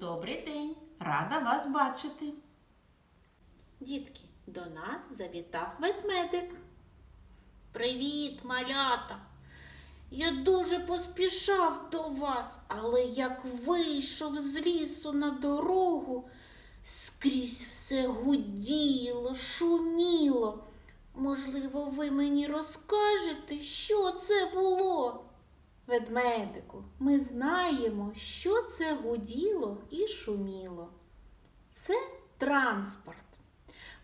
Добрий день! Рада вас бачити. Дітки, до нас завітав ведмедик. Привіт, малята! Я дуже поспішав до вас, але як вийшов з лісу на дорогу, скрізь все гуділо, шуміло. Можливо, ви мені розкажете, що це було? Ведмедику, ми знаємо, що це гуділо і шуміло. Це транспорт.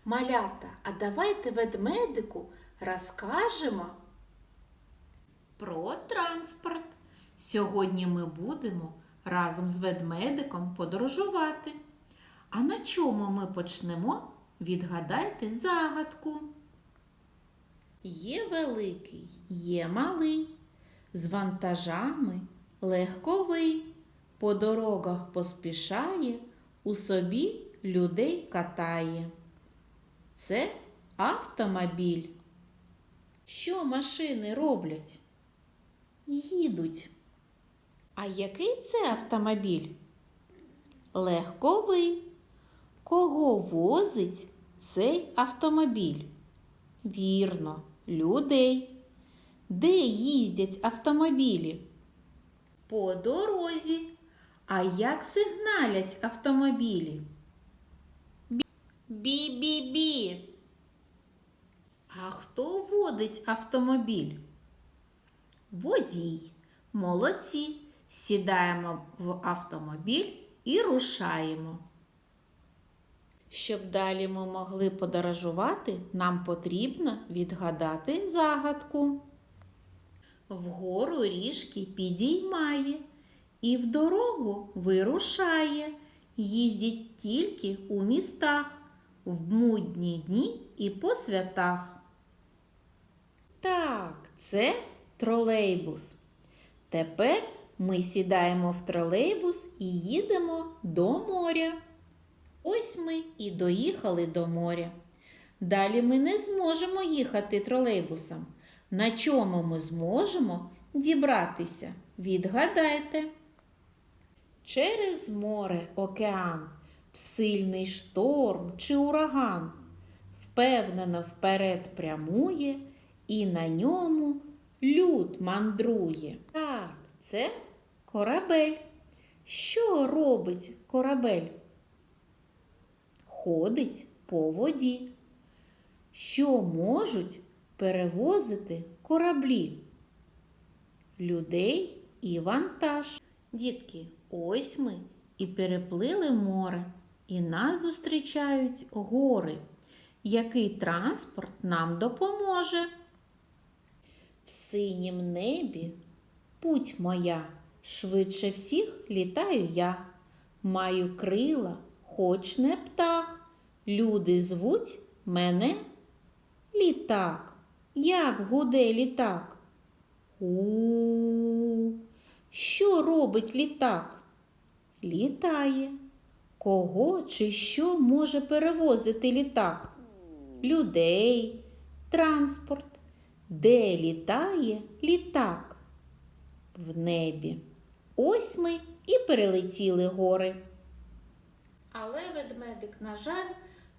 Малята, а давайте ведмедику розкажемо. Про транспорт. Сьогодні ми будемо разом з ведмедиком подорожувати. А на чому ми почнемо? Відгадайте загадку. Є великий, є малий, з вантажами легковий, по дорогах поспішає, у собі людей катає. Це автомобіль. Що машини роблять? Їдуть. А який це автомобіль? Легковий. Кого возить цей автомобіль? Вірно, людей. Де їздять автомобілі? По дорозі. А як сигналять автомобілі? Бі-бі-бі. А хто водить автомобіль? Водій. Молодці. Сідаємо в автомобіль і рушаємо. Щоб далі ми могли подорожувати, нам потрібно відгадати загадку. Вгору ріжки підіймає і в дорогу вирушає. Їздить тільки у містах, в мудні дні і по святах. Так, це тролейбус. Тепер ми сідаємо в тролейбус і їдемо до моря. Ось ми і доїхали до моря. Далі ми не зможемо їхати тролейбусом. На чому ми зможемо дібратися? Відгадайте. Через море океан, в сильний шторм чи ураган, впевнено вперед прямує і на ньому люд мандрує. Так, це корабель. Що робить корабель? Ходить по воді. Що можуть перевозити кораблі? Людей і вантаж. Дітки, ось ми і переплили море, і нас зустрічають гори. Який транспорт нам допоможе? В синім небі путь моя, швидше всіх літаю я. Маю крила, хоч не птах. Люди звуть мене літак. Як гуде літак? У-у-, Що робить літак? Літає. Кого чи що може перевозити літак? Людей, транспорт. Де літає літак? В небі. Ось ми і перелетіли гори. Але ведмедик, на жаль,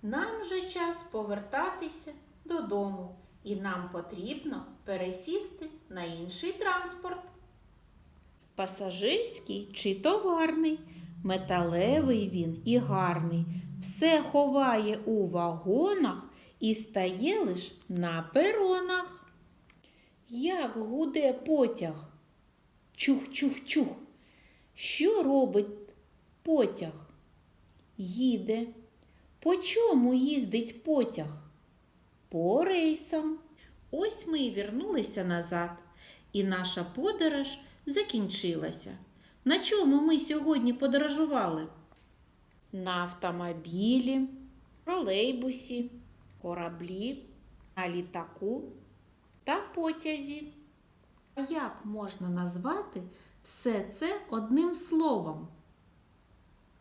нам вже час повертатися додому, і нам потрібно пересісти на інший транспорт. Пасажирський чи товарний, металевий він і гарний, все ховає у вагонах і стає лиш на перонах. Як гуде потяг? Чух-чух-чух. Що робить потяг? Їде. По чому їздить потяг? По рейсам. Ось ми і вернулися назад, і наша подорож закінчилася. На чому ми сьогодні подорожували? На автомобілі, тролейбусі, кораблі, на літаку та потязі. А як можна назвати все це одним словом?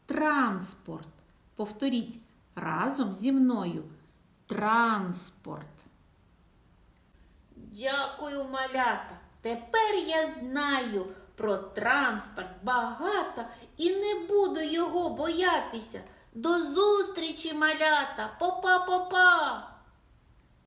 Транспорт. Повторіть разом зі мною. Транспорт. Дякую, малята. Тепер я знаю, про транспорт багато і не буду його боятися. До зустрічі, малята! Попа-попа!